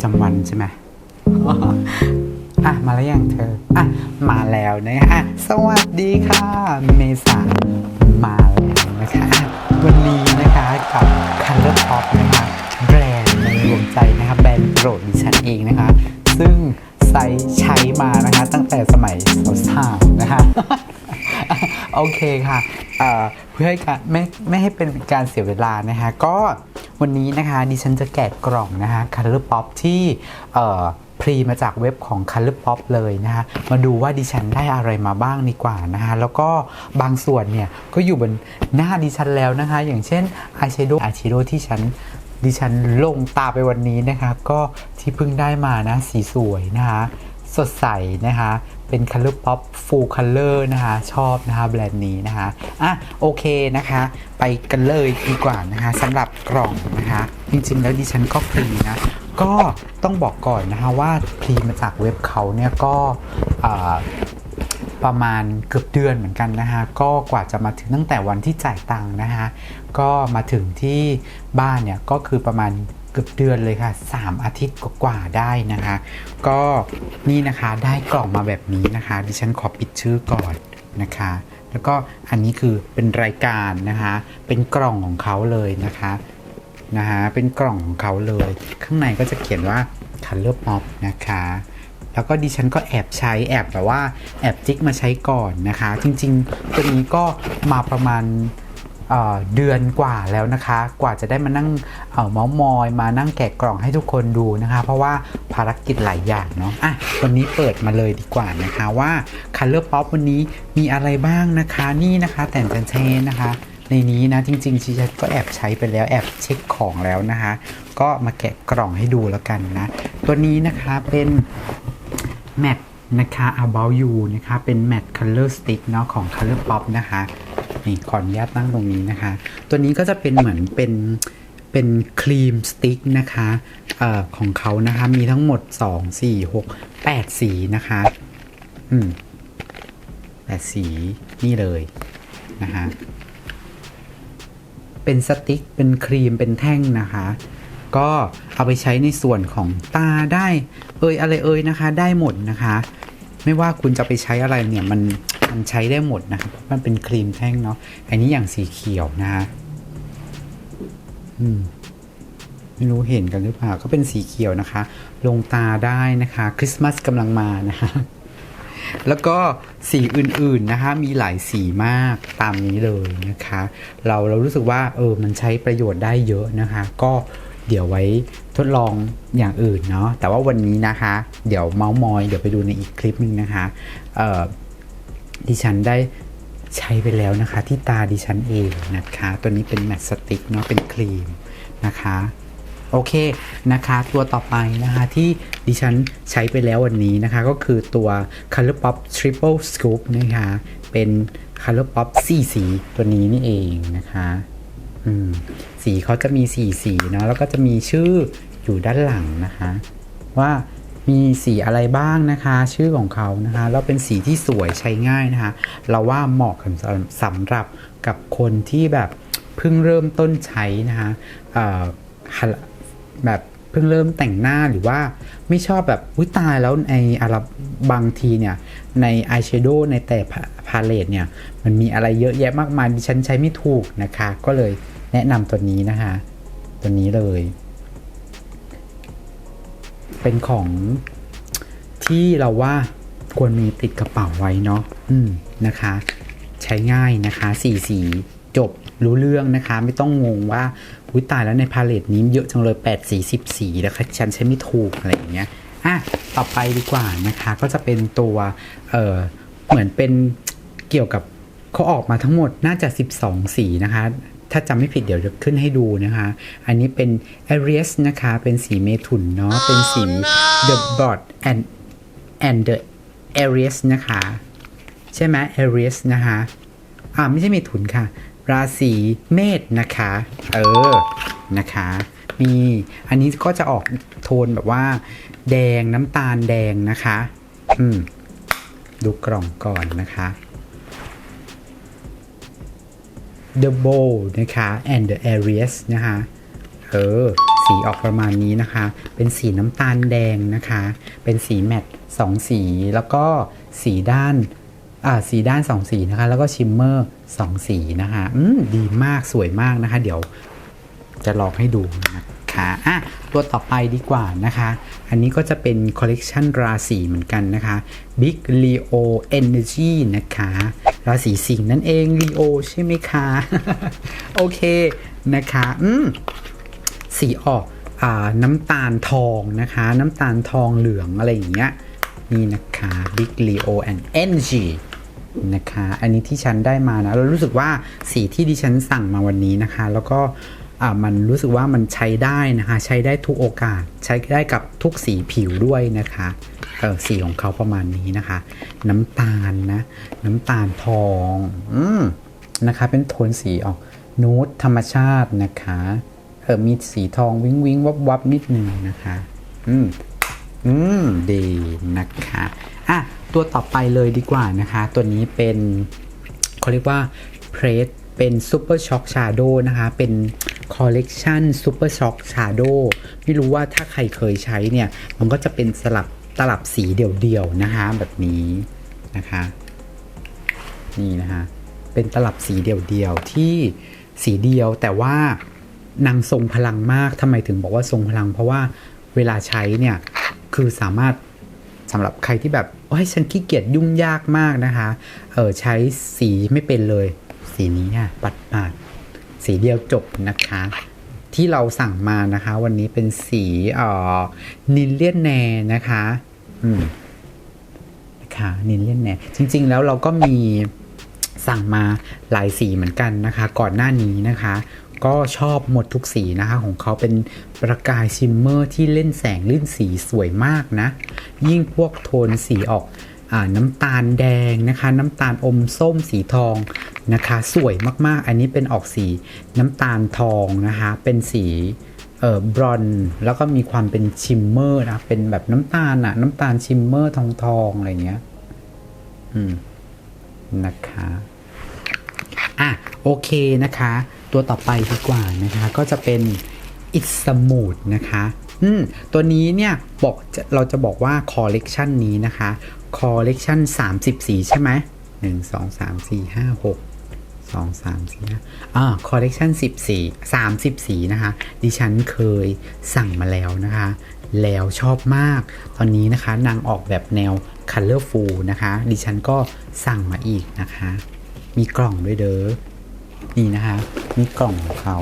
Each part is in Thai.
ประจำวันใช่ไหมอะมาแล้วยังเธออะมาแล้วนะคะอะสวัสดีค่ะ เมษามาแล้วนะคะอะวันนี้นะคะกับ Color Pop นะคะแบรนด์ในดวงใจนะคะแบรนด์โปรดดิฉันเองนะคะ ซึ่งใช้ใช้มานะคะ ตั้งแต่สมัยสาวๆนะคะโอเคค่ะเอ่อเพื่อให้การไม่ไม่ให้เป็นการเสียเวลานะคะก็ วันนี้นะคะดิฉันจะแกะกล่องนะคะ Color Pop ที่เอ่อพรีมาจากเว็บของ Color Pop เลยนะคะมาดูว่าดิฉันได้อะไรมาบ้างดีกว่านะคะแล้วก็บางส่วนเนี่ยก็อยู่บนหน้าดิฉันแล้วนะคะ อย่างเช่นอายแชโดว์อายแชโดว์ที่ฉันดิฉันลงตาไปวันนี้นะคะ ก็ที่เพิ่งได้มานะสีสวยนะคะ สดใสนะคะ เป็น Color Pop Full Color นะคะ ชอบนะคะแบรนด์นี้นะคะอะโอเคนะคะ ไปกันเลยดีกว่านะคะสำหรับกล่องนะคะ จริงๆ แล้วดิฉันก็ฟรีนะ ก็ต้องบอกก่อนนะคะว่าพรีมาจากเว็บเขาเนี่ยก็ประมาณเกือบเดือนเหมือนกันนะคะก็กว่าจะมาถึงตั้งแต่วันที่จ่ายตังค์นะคะก็มาถึงที่บ้านเนี่ยก็คือประมาณ เกือบเดือนเลยค่ะ 3 อาทิตย์กว่าๆได้นะคะ ก็นี่นะคะได้กล่องมาแบบนี้นะคะ ดิฉันขอปิดชื่อก่อนนะคะ แล้วก็อันนี้คือเป็นรายการนะคะ เป็นกล่องของเขาเลยนะคะนะคะเป็นกล่องของเขาเลย ข้างในก็จะเขียนว่า Color Pop นะคะแล้วก็ดิฉันก็แอบใช้แอบแบบว่าแอบจิกมาใช้ก่อนนะคะ จริงๆ ตัวนี้ก็มาประมาณ เเดือนกว่าแล้วนะคะ กว่าจะได้มานั่งเมาส์มอย มานั่งแกะกล่องให้ทุกคนดูนะคะ เพราะว่าภารกิจหลายอย่างเนาะอะวันนี้เปิดมาเลยดีกว่านะคะว่า Color Pop วันนี้มีอะไรบ้างนะคะนี่นะคะแต่งจันเชนนะคะในนี้นะจริงๆชีชัดก็แอบใช้ไปแล้วแอบเช็คของแล้วนะคะ ก็มาแกะกล่องให้ดูแล้วกันนะ ตัวนี้นะคะเป็นแมทนะคะ about you นะคะ เป็นแมท color stick เนาะของ color pop นะคะ นี่ขออนุญาตตั้งตรงนี้นะคะ ตัวนี้ก็จะเป็นเหมือนเป็นเป็นครีมสติ๊กนะคะเอ่อของเขานะคะมีทั้งหมด 2 4 6 8 สีนะคะ อืมแปดสีนี่เลยนะคะเป็นสติ๊กเป็นครีมเป็นแท่งนะคะ ก็เอาไปใช้ในส่วนของตาได้ เอยอะไรเอยนะคะ ได้หมดนะคะ ไม่ว่าคุณจะไปใช้อะไรเนี่ยมัน มันใช้ได้หมดนะคราะมันเป็นครีมแท่งเนาะ อันนี้อย่างสีเขียวนะคะอืมไม่รู้เห็นกันหรือเปล่า ก็เป็นสีเขียวนะคะ ลงตาได้นะคะ คริสต์มาสกำลังมานะคะ แล้วก็สีอื่นๆนะคะ มีหลายสีมากตามนี้เลยนะคะ เราเรารู้สึกว่าเออ มันใช้ประโยชน์ได้เยอะนะคะ ก็เดี๋ยวไว้ทดลองอย่างอื่นเนาะ แต่ว่าวันนี้นะคะ เดี๋ยวเมาส์มอย เดี๋ยวไปดูในอีกคลิปหนึงนะคะ เอ่อ ดิฉันได้ใช้ไปแล้วนะคะ ที่ตาดิฉันเองนะคะ ตัวนี้เป็นแมตสติกเนาะเป็นครีมนะคะโอเคนะคะตัวต่อไปนะคะที่ดิฉันใช้ไปแล้ววันนี้นะคะ ก็คือตัว Color Pop Triple Scoop นะคะเป็น Color Pop 4สีตัวนี้นี่เองนะคะสีเขาจะมี4สีเนาะแล้วก็จะมีชื่ออยู่ด้านหลังนะคะ ว่า มีสีอะไรบ้างนะคะ ชื่อของเขานะคะแล้วเป็นสีที่สวยใช้ง่ายนะคะ เราว่าเหมาะกับสำหรับกับคนที่แบบเพิ่งเริ่มต้นใช้นะคะแบบเพิ่งเริ่มแต่งหน้าหรือว่าไม่ชอบแบบอุ้ยตายแล้วในอะไรบางทีเนี่ย ในอายแชโดว์ในแต่พาเลตเนี่ย มันมีอะไรเยอะแยะมากมายดิฉันใช้ไม่ถูกนะคะ ก็เลยแนะนำตัวนี้นะคะ ตัวนี้เลย เป็นของที่เราว่าควรมีติดกระเป๋าไว้เนาะอืมนะคะ ใช้ง่ายนะคะสีสีจบรู้เรื่องนะคะ ไม่ต้องงงว่าอุ้ยตายแล้วในพาเลตนี้เยอะจังเลย8สี10สีแล้วค่ะฉันใช้ไม่ถูกอะไรอย่างเงี้ยอะต่อไปดีกว่านะคะ ก็จะเป็นตัวเออเหมือนเป็นเกี่ยวกับเขาออกมาทั้งหมดน่าจะ 12 สีนะคะ ถ้าจำไม่ผิดเดี๋ยวจะขึ้นให้ดูนะคะ อันนี้เป็น Aries นะคะ เป็นสีเมถุนเนาะ เป็นสี The Board and and the Aries นะคะ ใช่ไหม Aries นะคะ อ่าไม่ใช่เมถุนค่ะ ราศีเมษนะคะ เออ นะคะมีอันนี้ก็จะออกโทนแบบว่า แดงน้ำตาลแดงนะคะ อืม ดูกล่องก่อนนะคะ The Bow นะคะ and the Aries นะคะเออสีออกประมาณนี้นะคะ เป็นสีน้ำตาลแดงนะคะ เป็นสีแมตต์สองสี แล้วก็สีด้านอ่าสีด้านสองสีนะคะ แล้วก็ชิมเมอร์สองสีนะคะ อืมดีมากสวยมากนะคะ เดี๋ยวจะลองให้ดูนะ นะคะอะตัวต่อไปดีกว่านะคะ อันนี้ก็จะเป็นคอลเลกชันราศีเหมือนกันนะคะ Big Leo Energy นะคะ ราศีสิงห์นั่นเอง Leo ใช่ไหมคะ โอเคนะคะ อืม สีออกอ่าน้ำตาลทองนะคะ น้ำตาลทองเหลืองอะไรอย่างเงี้ย นี่นะคะ Big Leo and Energy นะคะ อันนี้ที่ฉันได้มานะ เรารู้สึกว่าสีที่ดิฉันสั่งมาวันนี้นะคะ แล้วก็ อ่ามันรู้สึกว่ามันใช้ได้นะคะ ใช้ได้ทุกโอกาส ใช้ได้กับทุกสีผิวด้วยนะคะเออสีของเขาประมาณนี้นะคะ น้ำตาลนะ น้ำตาลทองอืมนะคะ เป็นโทนสีออกนูดธรรมชาตินะคะเออมีสีทองวิงวิงวับวับนิดนึงนะคะ อืมอืมดีนะคะอะตัวต่อไปเลยดีกว่านะคะ ตัวนี้เป็นเขาเรียกว่าเพรสเป็นซูเปอร์ช็อคชาโดนะคะ เป็น คอลเลกชันซูเปอร์ช็อคชาโดไม่รู้ว่าถ้าใครเคยใช้เนี่ย มันก็จะเป็นสลับตลับสีเดี่ยวๆนะคะแบบนี้นะคะ นี่นะคะเป็นตลับสีเดี่ยวๆที่สีเดียวแต่ว่านางทรงพลังมากทำไมถึงบอกว่าทรงพลัง เพราะว่าเวลาใช้เนี่ยคือสามารถสำหรับใครที่แบบโอ้ยฉันขี้เกียจยุ่งยากมากนะคะ เออใช้สีไม่เป็นเลย สีนี้อะปัดปาด สีเดียวจบนะคะ ที่เราสั่งมานะคะ วันนี้เป็นสีเอ่อนินเลียนแนนะคะ อืมนะคะนินเลียนแนจริง ๆ แล้วเราก็มีสั่งมาหลายสีเหมือนกันนะคะ ก่อนหน้านี้นะคะ ก็ชอบหมดทุกสีนะคะ ของเขาเป็นประกายชิมเมอร์ที่เล่นแสงเล่นสีสวยมากนะ ยิ่งพวกโทนสีออก น้ำตาลแดงนะคะ น้ำตาลอมส้มสีทองนะคะ สวยมากๆ อันนี้เป็นออกสีน้ำตาลทองนะคะ เป็นสีเอ่อบรอนซ์แล้วก็มีความเป็นชิมเมอร์นะเป็นแบบน้ำตาลอะน้ำตาลชิมเมอร์ทองทองอะไรเงี้ยอืมนะคะอะโอเคนะคะ ตัวต่อไปดีกว่านะคะ ก็จะเป็นอิสมูดนะคะ อืมตัวนี้เนี่ยบอกเราจะบอกว่าคอลเลกชันนี้นะคะคอลเลกชัน30สีใช่ไหมหนึ่งสองสามสี่ห้าหกสองสามสี่ห้าอ่าคอลเลกชันสิบสี่สามสิบสีนะคะ ดิฉันเคยสั่งมาแล้วนะคะ แล้วชอบมาก ตอนนี้นะคะนางออกแบบแนว Colorful นะคะ ดิฉันก็สั่งมาอีกนะคะ มีกล่องด้วยเด้อ นี่นะคะ มีกล่องของเขา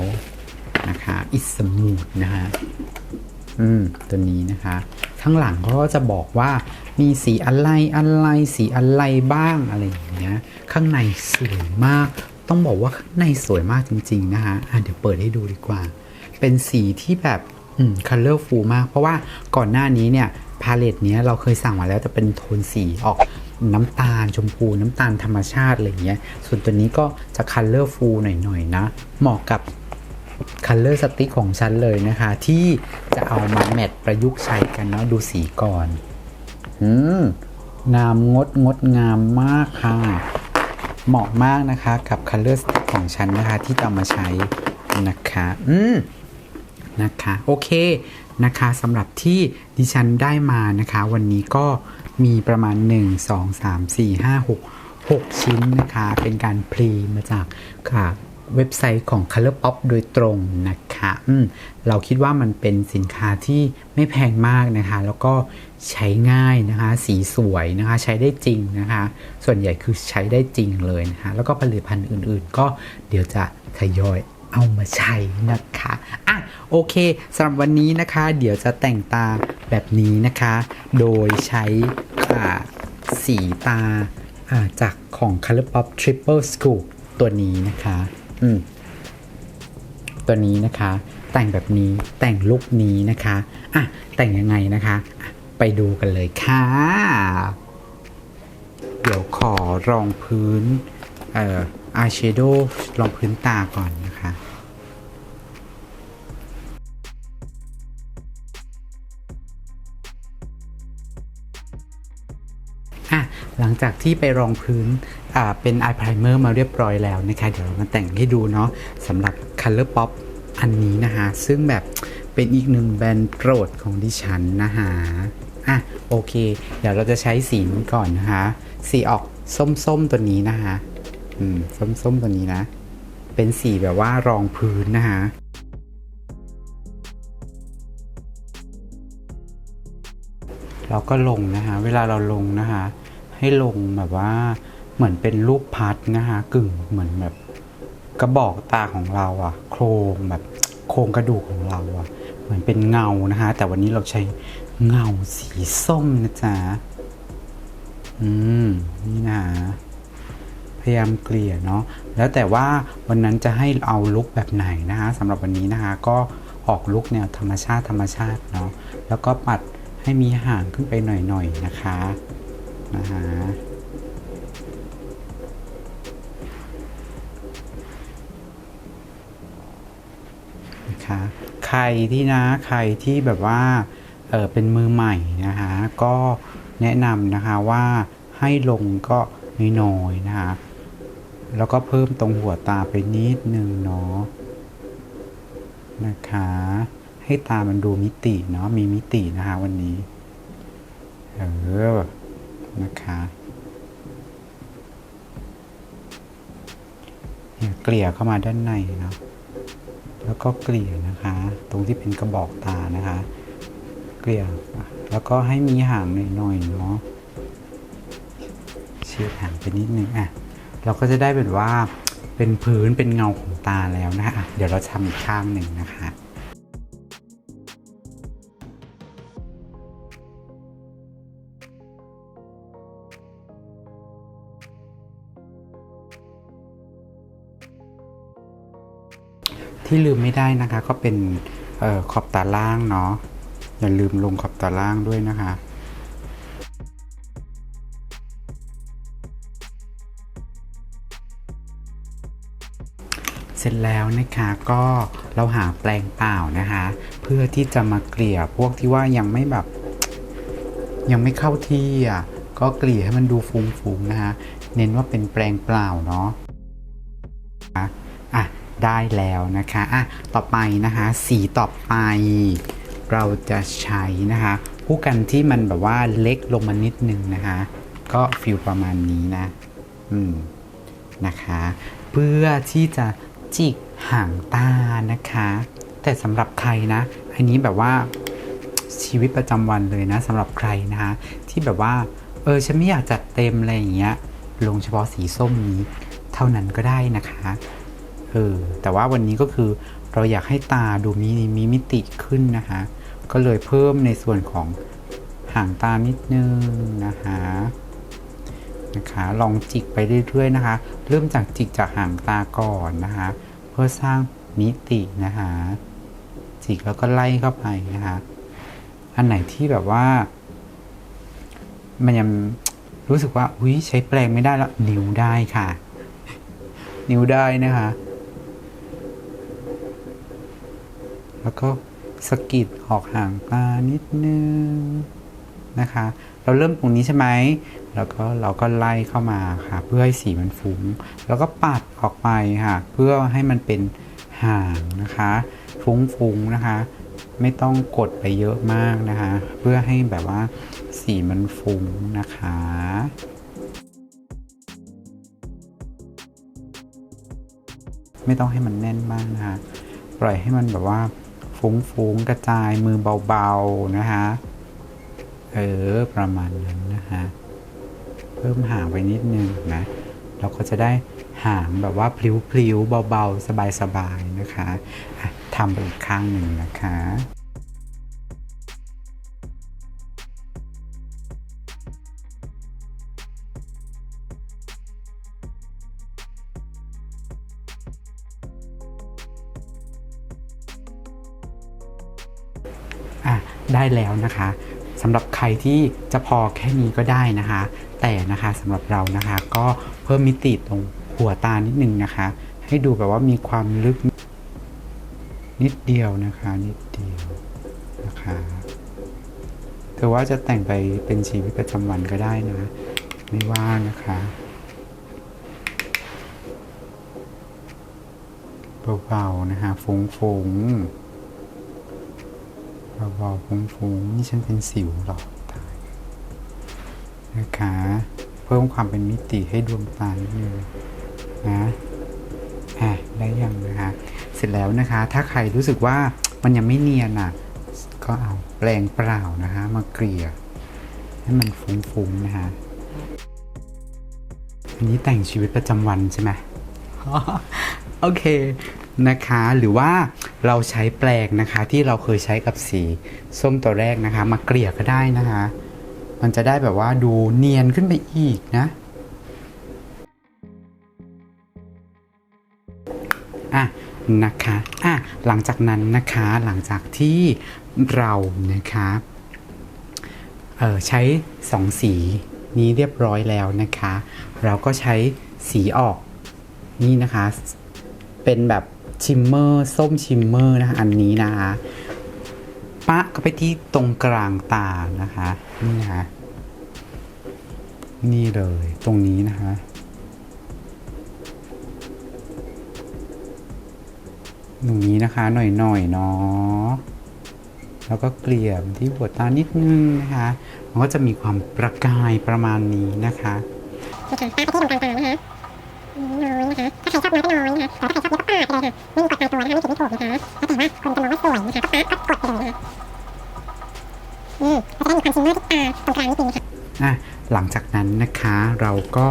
นะคะ อิสมูดนะคะ อืมตัวนี้นะคะ ข้างหลังเขาก็จะบอกว่ามีสีอะไรอะไรสีอะไรบ้างอะไรอย่างเงี้ย ข้างในสวยมาก ต้องบอกว่าข้างในสวยมากจริง ๆ นะคะอะเดี๋ยวเปิดให้ดูดีกว่า เป็นสีที่แบบอืม colorful มาก เพราะว่าก่อนหน้านี้เนี่ยพาเลตเนี้ยเราเคยสั่งมาแล้วแต่เป็นโทนสีออกน้ำตาลชมพูน้ำตาลธรรมชาติอะไรอย่างเงี้ย ส่วนตัวนี้ก็จะ colorful หน่อยๆนะ เหมาะกับ คัลเลอร์สติ๊กของฉันเลยนะคะ ที่จะเอามาแมทประยุกต์ใช้กันเนาะดูสีก่อนอืมงามงดงดงามมากค่ะ เหมาะมากนะคะกับคัลเลอร์สติ๊กของฉันนะคะ ที่จะมาใช้นะคะ อืมนะคะโอเคนะคะสำหรับที่ดิฉันได้มานะคะ วันนี้ก็มีประมาณ 1 2 3 4 5 6 6 ชิ้นนะคะ เป็นการพรีมาจากค่ะ เว็บไซต์ของ ColorPop โดยตรงนะคะเราคิดว่ามันเป็นสินค้าที่ไม่แพงมากนะคะ แล้วก็ใช้ง่ายนะคะ สีสวยนะคะ ใช้ได้จริงนะคะ ส่วนใหญ่คือใช้ได้จริงเลยนะคะ แล้วก็ผลิตภัณฑ์อื่นๆ ก็เดี๋ยวจะทยอยเอามาใช้นะคะอะโอเคสำหรับวันนี้นะคะ เดี๋ยวจะแต่งตาแบบนี้นะคะ โดยใช้สีตาอ่าจากของ ColourPop Triple Scoop ตัวนี้นะคะ อืมตัวนี้นะคะ แต่งแบบนี้แต่งลุคนี้นะคะอะแต่งยังไงนะคะอะไปดูกันเลยค่ะ เดี๋ยวขอรองพื้น เอ่ออายแชโดว์รองพื้นตาก่อนนะคะอะหลังจากที่ไปรองพื้น่าเป็น eye primer มาเรียบร้อยแล้วนะคะ เดี๋ยวเรามาแต่งให้ดูเนาะสำหรับ Color Pop อันนี้นะคะ ซึ่งแบบเป็นอีกหนึ่งแบรนด์โปรดของดิฉันนะฮะอะโอเค เดี๋ยวเราจะใช้สีนี้ก่อนนะคะ สีออกส้มๆตัวนี้นะคะ อืม ส้มๆตัวนี้นะ เป็นสีแบบว่ารองพื้นนะคะเราก็ลงนะคะ เวลาเราลงนะคะ ให้ลงแบบว่า เหมือนเป็นรูปพัดนะคะกึ่งเหมือนแบบกระบอกตาของเราอะโครงแบบโครงกระดูกของเราอะเหมือนเป็นเงานะคะ แต่วันนี้เราใช้เงาสีส้มนะจ๊ะอืมนี่นะพยายามเกลี่ยเนาะแล้วแต่ว่าวันนั้นจะให้เอาลุคแบบไหนนะคะสำหรับวันนี้นะคะ ก็ออกลุคแนวธรรมชาติธรรมชาติเนาะแล้วก็ปัดให้มีห่างขึ้นไปหน่อยๆนะคะนะคะ นะคะ ใครที่นะใครที่แบบว่าเออเป็นมือใหม่นะคะก็แนะนำนะคะว่าให้ลงก็น้อยๆนะคะแล้วก็เพิ่มตรงหัวตาไปนิดนึงเนาะนะคะ ให้ตามันดูมิติเนาะมีมิตินะคะวันนี้เออนะคะเนี่ยเกลี่ยเข้ามาด้านในเนาะ แล้วก็เกลี่ยนะคะ ตรงที่เป็นกระบอกตานะคะ เกลี่ยแล้วก็ให้มีห่างหน่อยๆเนาะเฉียดห่างไปนิดนึงอะเราก็จะได้เป็นว่าเป็นพื้นเป็นเงาของตาแล้วนะคะ เดี๋ยวเราทำอีกข้างหนึ่งนะคะ ที่ลืมไม่ได้นะคะ ก็เป็นออขอบตาล่างเนาะอย่าลืมลงขอบตาล่างด้วยนะคะเสร็จแล้วนะคะก็เราหาแปลงเปล่านะคะ เพื่อที่จะมาเกลี่ยพวกที่ว่ายังไม่แบบ ยังไม่เข้าที่อะก็เกลี่ยให้มันดูฟุ้งๆนะคะ เน้นว่าเป็นแปลงเปล่าเนาะ ได้แล้วนะคะอะต่อไปนะคะสีต่อไป เราจะใช้นะคะผู้กันที่มันแบบว่าเล็กลงมานิดนึงนะคะ ก็ฟิลประมาณนี้นะ อืมนะคะ เพื่อที่จะจิกห่างตานะคะ แต่สำหรับใครนะอันนี้แบบว่าชีวิตประจำวันเลยนะสำหรับใครนะคะที่แบบว่า เออฉันไม่อยากจัดเต็มอะไรอย่างเงี้ยลงเฉพาะสีส้มนี้ เท่านั้นก็ได้นะคะ เออแต่ว่าวันนี้ก็คือเราอยากให้ตาดูมีมีมิติขึ้นนะคะ ก็เลยเพิ่มในส่วนของห่างตานิดนึงนะคะนะคะลองจิกไปเรื่อยๆนะคะ เริ่มจากจิกจากห่างตาก่อนนะคะ เพื่อสร้างมิตินะคะจิกแล้วก็ไล่เข้าไปนะคะอันไหนที่แบบว่า มันยังรู้สึกว่าอุ้ยใช้แปรงไม่ได้แล้วนิ้วได้ค่ะ นิ้วได้นะคะ แล้วก็สกิดออกห่างตานิดนึงนะคะ เราเริ่มตรงนี้ใช่ไหมแล้วก็เราก็ไล่เข้ามาค่ะ เพื่อให้สีมันฟุง้ง แล้วก็ปัดออกไปค่ะ เพื่อให้มันเป็นห่างนะคะ ฟุ้งๆนะคะ ไม่ต้องกดไปเยอะมากนะคะ เพื่อให้แบบว่าสีมันฟุ้งนะคะไม่ต้องให้มันแน่นมากนะคะ ปล่อยให้มันแบบว่า ฟุ้งๆกระจายมือเบาๆนะคะเออประมาณนั้นนะคะเพิ่มห่างไปนิดนึงนะเราก็จะได้ห่างแบบว่าพลิ้วๆเบาๆ สบายๆนะคะอะทำไปอีกข้างหนึ่งนะคะ ได้แล้วนะคะสำหรับใครที่จะพอแค่นี้ก็ได้นะคะ แต่นะคะสำหรับเรานะคะ ก็เพิ่มมิติตรงหัวตานิดนึงนะคะ ให้ดูแบบว่ามีความลึกนิดเดียวนะคะ นิดเดียวนะคะถือว่าจะแต่งไปเป็นชีวิตประจำวันก็ได้นะ ไม่ว่านะคะเบาๆนะคะฟุ้งๆ วาวฟุ้งๆนี่ฉันเป็นสิวหรอตายนะคะเพิ่มความเป็นมิติให้ดวงตานิดนึงนะอะได้ยังนะคะเสร็จแล้วนะคะ ถ้าใครรู้สึกว่ามันยังไม่เนียนอะ ก็เอาแปรงเปล่านะคะมาเกลี่ยให้มันฟุ้งๆนะคะอันนี้แต่งชีวิตประจำวันใช่ไหมโอเคนะคะ หรือว่า เราใช้แปลงนะคะ ที่เราเคยใช้กับสีส้มตัวแรกนะคะ มาเกลี่ยก็ได้นะคะ มันจะได้แบบว่าดูเนียนขึ้นไปอีกนะอะนะคะอะหลังจากนั้นนะคะหลังจากที่เรานะคะเออใช้สองสีนี้เรียบร้อยแล้วนะคะ เราก็ใช้สีออกนี่นะคะ เป็นแบบ ชิมเมอร์ส้มชิมเมอร์นะคะอันนี้นะคะปะก็ไปที่ตรงกลางตานะคะนี่นะคะนี่เลยตรงนี้นะคะตรงนี้นะคะหน่อยๆเนาะแล้วก็เกลี่ยที่หัวตานิดนึงนะคะมันก็จะมีความประกายประมาณนี้นะคะนะคะตาไปที่ตรงกลางตานะคะ น้อยนะคะถ้าใครชอบน้อยก็น้อยนะคะแต่ถ้าใครชอบเยอะก็ปาดไปเลยค่ะไม่มีกดตายตัวนะคะไม่ผิดไม่ถูกนะคะแล้วแต่ว่าคนจะมองว่าสวยนะคะก็ปาดก็กดไปเลยนะคะอืมเราจะได้มีความชิมเมอร์ที่ตาตรงกลางนิดนึงค่ะอะหลังจากนั้นนะคะเราก็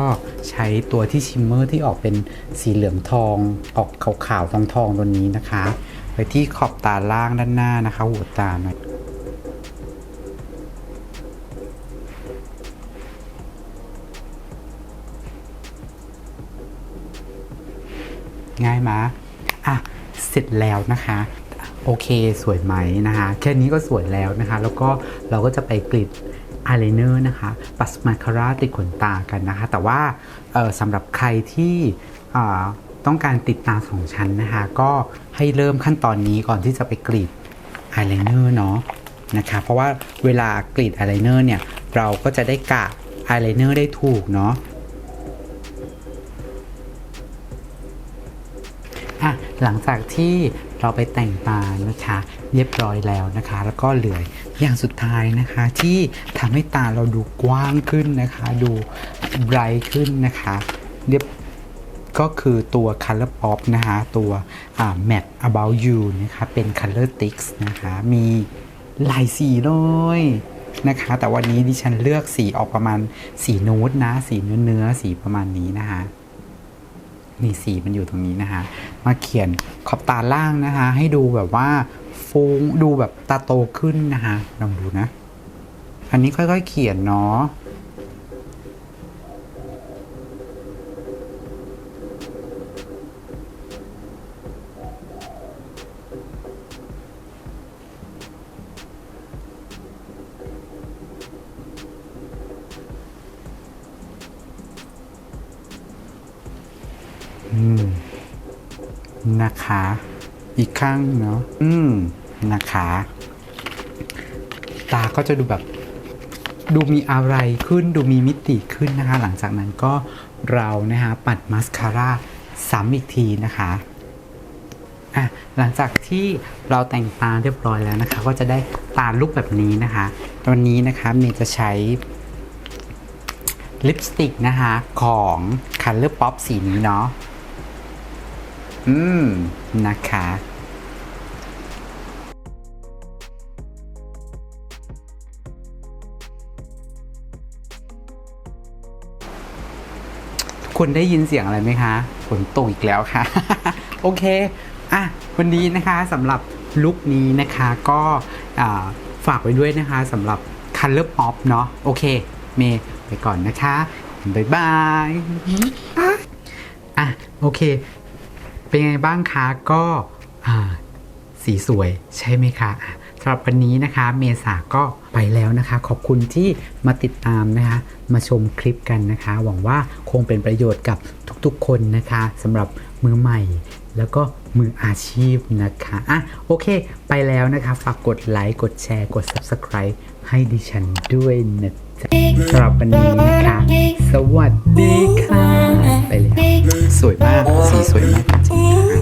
ใช้ตัวที่ชิมเมอร์ที่ออกเป็นสีเหลืองทองออกขาวๆทองทองๆตัวนี้นะคะ ไปที่ขอบตาล่างด้านหน้านะคะ หัวตาหน่อย ง่ายมะอะเสร็จแล้วนะคะโอเคสวยไหมนะคะ แค่นี้ก็สวยแล้วนะคะ แล้วก็เราก็จะไปกริดอายไลเนอร์นะคะปัสมาคาราติดขนตากันนะคะ แต่ว่าสำหรับใครที่ต้องการติดตาสองชั้นนะคะ ก็ให้เริ่มขั้นตอนนี้ก่อนที่จะไปกรีดอายไลเนอร์เนาะนะคะ เพราะว่าเวลากรีดอายไลเนอร์เนี่ย เราก็จะได้กะอายไลเนอร์ได้ถูกเนาะ หลังจากที่เราไปแต่งตานะคะเรียบร้อยแล้วนะคะ แล้วก็เหลืออย่างสุดท้ายนะคะ ที่ทำให้ตาเราดูกว้างขึ้นนะคะ ดูไบรท์ขึ้นนะคะเรียบก็คือตัว Color Pop นะคะ ตัว Matte About You นะคะเป็น Color Tix นะคะ มีหลายสีเลยนะคะ แต่วันนี้ดิฉันเลือกสีออกประมาณสีนูดนะ สีเนื้อเนื้อๆสีประมาณนี้นะคะ นี่สีมันอยู่ตรงนี้นะคะ มาเขียนขอบตาล่างนะคะ ให้ดูแบบว่าฟุ้งดูแบบตาโตขึ้นนะคะลองดูนะ อันนี้ค่อยๆเขียนเนาะ นะคะ อีกข้างเนาะอืมนะคะ ตาก็จะดูแบบดูมีอะไรขึ้นดูมีมิติขึ้นนะคะ หลังจากนั้นก็เรานะคะปัดมาสคาร่าซ้ำอีกทีนะคะอะหลังจากที่เราแต่งตาเรียบร้อยแล้วนะคะ ก็จะได้ตาลุกแบบนี้นะคะตอนนี้นะคะเมย์จะใช้ลิปสติกนะคะของ Color Pop สีนี้เนาะ อืม นะคะทุกคนได้ยินเสียงอะไรไหมคะ ฝนตกอีกแล้วค่ะ โอเค อะ วันนี้นะคะสำหรับลุคนี้นะคะก็อ่าฝากไว้ด้วยนะคะสำหรับ Color Pop เนาะโอเค เมย์ไปก่อนนะคะ บ๊ายบายอะ โอเค เป็นไงบ้างคะก็สีสวยใช่ไหมคะอะสำหรับวันนี้นะคะ เมษาก็ไปแล้วนะคะ ขอบคุณที่มาติดตามนะคะ มาชมคลิปกันนะคะ หวังว่าคงเป็นประโยชน์กับทุกๆคนนะคะสำหรับมือใหม่ แล้วก็มืออาชีพนะคะอะโอเค ไปแล้วนะคะ ฝากกดไลค์กดแชร์กด Subscribe ให้ดิฉันด้วยนะจ๊ะสำหรับวันนี้นะคะ สวัสดีค่ะ ไปแล้วสวยมาก สีสวยมากจริง